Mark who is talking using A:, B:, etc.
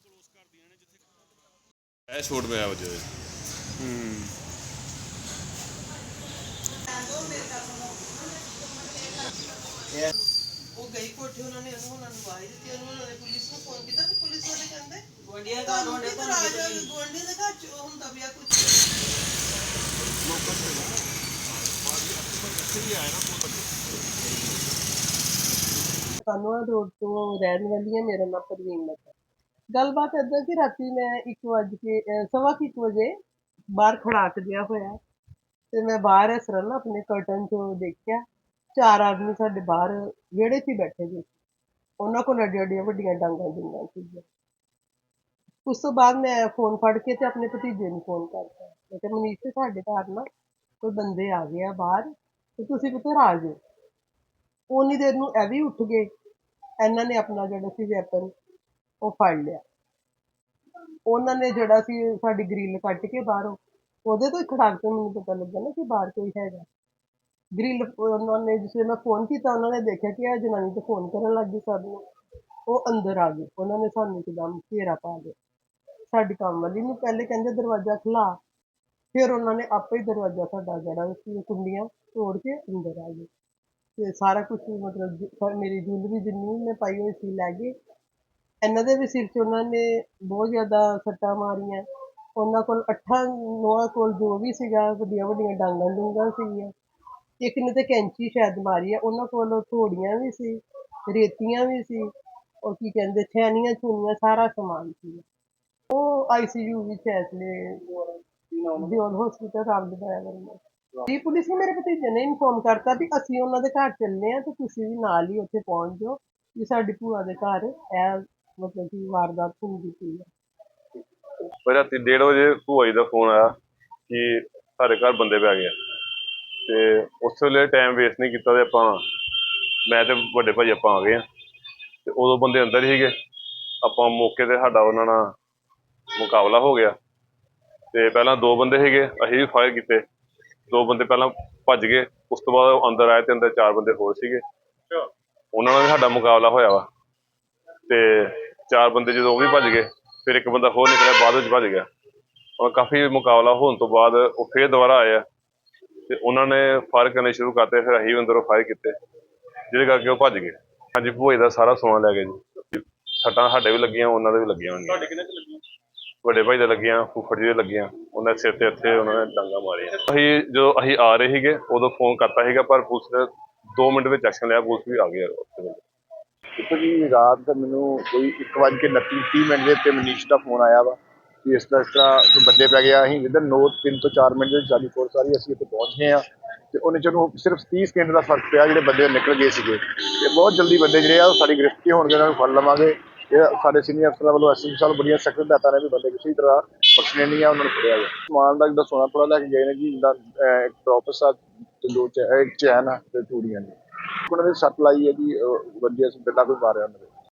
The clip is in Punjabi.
A: ਕਲੋਸ ਕਰਦੀਆਂ ਨੇ ਜਿੱਥੇ ਇਹ ਛੋਟ ਪਿਆ ਵਜੇ
B: ਉਹ ਗਈ ਕੋਠੇ ਉਹਨਾਂ ਨੇ ਉਹਨੂੰ ਉਹਨਾਂ ਨੂੰ ਆਵਾਜ਼ ਦਿੱਤੀ ਉਹਨੂੰ ਉਹਨਾਂ ਨੇ ਪੁਲਿਸ ਨੂੰ ਫੋਨ ਕੀਤਾ ਤੇ ਪੁਲਿਸ ਵਾਲੇ ਕਹਿੰਦੇ
C: ਗੋਡੀਆਂ ਦਾ ਤੋਂ
B: ਰਾਜ ਗੁਆਂਢੀ ਦੇ ਘਰ ਚ ਉਹ ਹੁੰਦਾ ਪਿਆ ਕੁਝ ਕਾਨੂੰਨ ਰੋਡ ਤੋਂ ਰਹਿਣ ਵਾਲੀ ਹਾਂ ਮੇਰਾ ਨਾਮ ਪ੍ਰਵੀਨ ਮਤਾ ਗੱਲਬਾਤ ਏਦਾਂ ਕਿ ਰਾਤੀ ਮੈਂ ਇੱਕ ਵੱਜ ਕੇ, ਅਹ ਸਵਾ ਕੁ ਇੱਕ ਵਜੇ ਬਾਹਰ ਖੜਾਕ ਜਿਹਾ ਹੋਇਆ ਤੇ ਮੈਂ ਬਾਹਰ ਇਸ ਤਰ੍ਹਾਂ ਨਾ ਆਪਣੇ ਕਰਟਨ ਚੋਂ ਦੇਖਿਆ, ਚਾਰ ਆਦਮੀ ਸਾਡੇ ਬਾਹਰ ਵਿਹੜੇ 'ਚ ਹੀ ਬੈਠੇ ਸੀ। ਉਹਨਾਂ ਕੋਲ ਅੱਡੀਆਂ ਅੱਡੀਆਂ ਵੱਡੀਆਂ ਡਾਂਗਾਂ ਡੂੰਗਾਂ ਸੀਗੀਆਂ। ਉਸ ਤੋਂ ਬਾਅਦ ਮੈਂ ਫੋਨ ਫੜ ਕੇ ਤੇ ਆਪਣੇ ਭਤੀਜੇ ਨੂੰ ਫੋਨ ਕਰਤਾ। ਮੈਂ ਕਿਹਾ, ਮਨੀਸ਼ ਤੇ ਸਾਡੇ ਘਰ ਨਾ ਕੋਈ ਬੰਦੇ ਆ ਗਏ ਆ ਬਾਹਰ ਤੇ ਤੁਸੀਂ ਕਿਤੇ ਆ ਜਾਓ ਉਨੀ ਦੇਰ ਨੂੰ ਇਹ ਵੀ ਉੱਠ ਗਏ। ਇਹਨਾਂ ਨੇ ਆਪਣਾ ਜਿਹੜਾ ਸੀ ਵੈਪਨ ਉਹ ਫੜ ਲਿਆ। ਉਹਨਾਂ ਨੇ ਜਿਹੜਾ ਸੀ ਸਾਡੀ ਗ੍ਰਿਲ ਕੱਟ ਕੇ ਬਾਹਰੋਂ, ਉਹਦੇ ਤੋਂ ਖੜਾਕ ਤੋਂ ਮੈਨੂੰ ਪਤਾ ਲੱਗਾ ਨਾ ਕਿ ਬਾਹਰ ਕੋਈ ਹੈਗਾ। ਗ੍ਰਿਲ ਉਹਨਾਂ ਨੇ ਜਿਸ ਵੇਲੇ ਮੈਂ ਫੋਨ ਕੀਤਾ, ਉਹਨਾਂ ਨੇ ਦੇਖਿਆ ਕਿ ਇਹ ਜਨਾਨੀ ਤੇ ਫੋਨ ਕਰਨ ਲੱਗ ਗਈ ਸਭ ਉਹ ਅੰਦਰ ਆ ਗਏ ਉਹਨਾਂ ਨੇ ਸਾਨੂੰ ਇੱਕਦਮ ਘੇਰਾ ਪਾ ਲਿਆ। ਸਾਡੀ ਕੰਮ ਵਾਲੀ ਨੂੰ ਪਹਿਲੇ ਕਹਿੰਦੇ ਦਰਵਾਜ਼ਾ ਖੁਲਾ ਫਿਰ ਉਹਨਾਂ ਨੇ ਆਪੇ ਹੀ ਦਰਵਾਜ਼ਾ ਸਾਡਾ ਜਿਹੜਾ ਸੀ ਕੁੰਡੀਆਂ ਤੋੜ ਕੇ ਅੰਦਰ ਆ ਗਏ। ਤੇ ਸਾਰਾ ਕੁਝ ਮਤਲਬ ਮੇਰੀ ਜੁਲਰੀ ਜਿੰਨੀ ਮੈਂ ਪਾਈ ਹੋਈ ਸੀ ਲੈ ਗਏ। ਇਹਨਾਂ ਦੇ ਵੀ ਸਿਰ 'ਚ ਉਹਨਾਂ ਨੇ ਬਹੁਤ ਜ਼ਿਆਦਾ ਸੱਟਾਂ ਮਾਰੀਆਂ। ਉਹਨਾਂ ਕੋਲ ਅੱਠਾਂ ਨੌਆਂ ਕੋਲ ਜੋ ਵੀ ਸੀਗਾ, ਵੱਡੀਆਂ ਵੱਡੀਆਂ ਡਾਂਗਾਂ ਡੂੰਗਾਂ ਸੀਗੀਆਂ। ਇੱਕ ਨੇ ਤੇ ਕੈਂਚੀ ਸ਼ਾਇਦ ਮਾਰੀ ਆ, ਉਹਨਾਂ ਕੋਲ ਥੋੜੀਆਂ ਵੀ ਸੀ, ਰੇਤੀਆਂ ਵੀ ਸੀ, ਉਹ ਕੀ ਕਹਿੰਦੇ ਛੈਨੀਆਂ ਛੂਨੀਆਂ ਸਾਰਾ ਸਮਾਨ ਸੀ। ਉਹ ਆਈਸੀਯੂ ਵਿੱਚ ਹੈ ਇਸ ਦਿਓਲ ਹਸਪੀਟਲ ਰਾਮਦਵਾਇਆ ਵੱਲੋਂ ਜੀ ਪੁਲਿਸ ਨੇ ਮੇਰੇ ਭਤੀਜੇ ਨੇ ਇਨਫੋਰਮ ਕਰਤਾ ਵੀ ਅਸੀਂ ਉਹਨਾਂ ਦੇ ਘਰ ਚੱਲਨੇ ਆ ਤੇ ਤੁਸੀਂ ਵੀ ਨਾਲ ਹੀ ਉੱਥੇ ਪਹੁੰਚ ਜਾਓ ਕਿ ਸਾਡੀ ਭੂਆ ਦੇ ਘਰ ਇਹ ਮਤਲਬ ਕਿ ਵਾਰਦਾਤ ਹੁੰਦੀ ਪਈ ਹੈ।
A: ਪਰ ਰਾਤੀ 1:30 ਵਜੇ ਭੂਆ ਜੀ ਦਾ ਫੋਨ ਆਇਆ ਕਿ ਸਾਡੇ ਘਰ ਬੰਦੇ ਪੈ ਗਏ ਆ। ਤੇ ਉਸ ਵੇਲੇ ਟਾਈਮ ਵੇਸਟ ਨਹੀਂ ਕੀਤਾ ਤੇ ਆਪਾਂ ਮੈਂ ਤੇ ਵੱਡੇ ਭਾਈ ਆਪਾਂ ਆ ਗਏ ਆ। ਤੇ ਉਦੋਂ ਬੰਦੇ ਅੰਦਰ ਹੀ ਸੀਗੇ। ਆਪਾਂ ਮੌਕੇ ਤੇ ਸਾਡਾ ਉਹਨਾਂ ਨਾਲ ਮੁਕਾਬਲਾ ਹੋ ਗਿਆ। ਤੇ ਪਹਿਲਾਂ ਦੋ ਬੰਦੇ ਸੀਗੇ ਅਸੀਂ ਵੀ ਫਾਇਰ ਕੀਤੇ। ਦੋ ਬੰਦੇ ਪਹਿਲਾਂ ਭੱਜ ਗਏ। ਉਸ ਤੋਂ ਬਾਅਦ ਉਹ ਅੰਦਰ ਆਏ ਤੇ ਅੰਦਰ ਚਾਰ ਬੰਦੇ ਹੋਰ ਸੀਗੇ। ਉਹਨਾਂ ਨਾਲ ਵੀ ਸਾਡਾ ਮੁਕਾਬਲਾ ਹੋਇਆ ਵਾ। ਤੇ ਚਾਰ ਬੰਦੇ ਜਦੋਂ ਉਹ ਵੀ ਭੱਜ ਗਏ ਫਿਰ ਇੱਕ ਬੰਦਾ ਹੋਰ ਨਿਕਲਿਆ ਬਾਅਦ ਵਿੱਚ ਭੱਜ ਗਿਆ। ਔਰ ਕਾਫੀ ਮੁਕਾਬਲਾ ਹੋਣ ਤੋਂ ਬਾਅਦ ਉਹ ਫੇਰ ਦੁਬਾਰਾ ਆਏ ਆ ਤੇ ਉਹਨਾਂ ਨੇ ਫਾਇਰ ਕਰਨੇ ਸ਼ੁਰੂ ਕਰਤੇ ਫਿਰ ਅਸੀਂ ਅੰਦਰੋਂ ਫਾਇਰ ਕੀਤੇ ਜਿਹਦੇ ਕਰਕੇ ਉਹ ਭੱਜ ਗਏ। ਹਾਂਜੀ ਭੂਏ ਦਾ ਸਾਰਾ ਸਮਾਨ ਲੈ ਗਏ ਜੀ। ਸੱਟਾਂ ਸਾਡੇ ਵੀ ਲੱਗੀਆਂ ਉਹਨਾਂ ਦੇ ਵੀ ਲੱਗੀਆਂ ਹੋਣਗੀਆਂ ਤੁਹਾਡੇ ਕਿੰਨੇ ਲੱਗੀਆਂ? ਵੱਡੇ ਭਾਈ ਦੇ ਲੱਗੀਆਂ ਫੁੱਫੜ ਜੀ ਦੇ ਲੱਗੀਆਂ ਉਹਨਾਂ ਦੇ ਸਿਰ ਤੇ ਇੱਥੇ ਉਹਨਾਂ ਨੇ ਡਾਂਗਾ ਮਾਰੀਆਂ। ਅਸੀਂ ਜਦੋਂ ਅਸੀਂ ਆ ਰਹੇ ਸੀਗੇ ਉਦੋਂ ਫੋਨ ਕਰਤਾ ਸੀਗਾ ਪਰ ਪੁਲਿਸ ਨੇ 2 ਮਿੰਟ ਵਿੱਚ ਐਕਸ਼ਨ ਲਿਆ ਪੁਲਿਸ ਵੀ ਆ ਗਈ। ਉੱਥੇ।
D: ਦੇਖੋ ਜੀ ਰਾਤ ਦਾ ਮੈਨੂੰ ਕੋਈ 1:29 30 ਮਿੰਟ ਦੇ ਉੱਤੇ ਮਨੀਸ਼ ਦਾ ਫੋਨ ਆਇਆ ਵਾ ਕਿ ਇਸ ਤਰ੍ਹਾਂ ਇਸ ਤਰ੍ਹਾਂ ਕੋਈ ਬੰਦੇ ਪੈ ਗਿਆ। ਅਸੀਂ ਵਿਦਨ ਨੋ 3 ਤੋਂ 4 ਮਿੰਟ ਦੇ ਵਿੱਚ ਸਾਡੀ ਫੋਰਸ ਸਾਰੀ ਅਸੀਂ ਇੱਥੇ ਪਹੁੰਚ ਗਏ ਆ ਤੇ ਉਹਨੇ ਚੋਂ ਸਿਰਫ 30 ਸਕਿੰਟ ਦਾ ਫ਼ਰਕ ਪਿਆ ਜਿਹੜੇ ਬੰਦੇ ਨਿਕਲ ਗਏ ਸੀਗੇ। ਤੇ ਬਹੁਤ ਜਲਦੀ ਬੰਦੇ ਜਿਹੜੇ ਆ ਉਹ ਸਾਡੀ ਗ੍ਰਿਫ਼ਤੀ ਹੋਣਗੇ ਉਹਨਾਂ ਨੂੰ ਫੜ ਲਵਾਂਗੇ। ਇਹ ਸਾਡੇ ਸੀਨੀਅਰ ਅਫਸਰਾਂ ਵੱਲੋਂ ਐਸਐਸਪੀ ਸਾਹਿਬ ਬੜੀਆਂ ਸਖਤ ਹਦਾਇਤਾਂ ਨੇ ਵੀ ਬੰਦੇ ਕਿਸੇ ਤਰ੍ਹਾਂ ਬਖਸ਼ਣੇ ਨਹੀਂ ਆ ਉਹਨਾਂ ਨੂੰ ਫੜਿਆ ਗਿਆ। ਸਮਾਨ ਦਾ ਜਿੱਦਾਂ ਸੋਨਾ ਥੋੜਾ ਲੈ ਕੇ ਗਏ ਨੇ ਜੀ ਜਿੱਦਾਂ ਅਹ, ਇੱਕ ਟੋਪਸ ਆ ਤੇ ਦੋ ਚੈਨ ਆ ਤੇ ਚੂੜੀਆਂ ਨੇ। ਉਹਨਾਂ ਨੇ ਸੱਟ ਲਾਈ ਹੈ ਜੀ ਵਧੀਆ ਬਿੱਲਾ ਕੋਈ ਮਾਰਿਆ ਉਹਨਾਂ ਦੇ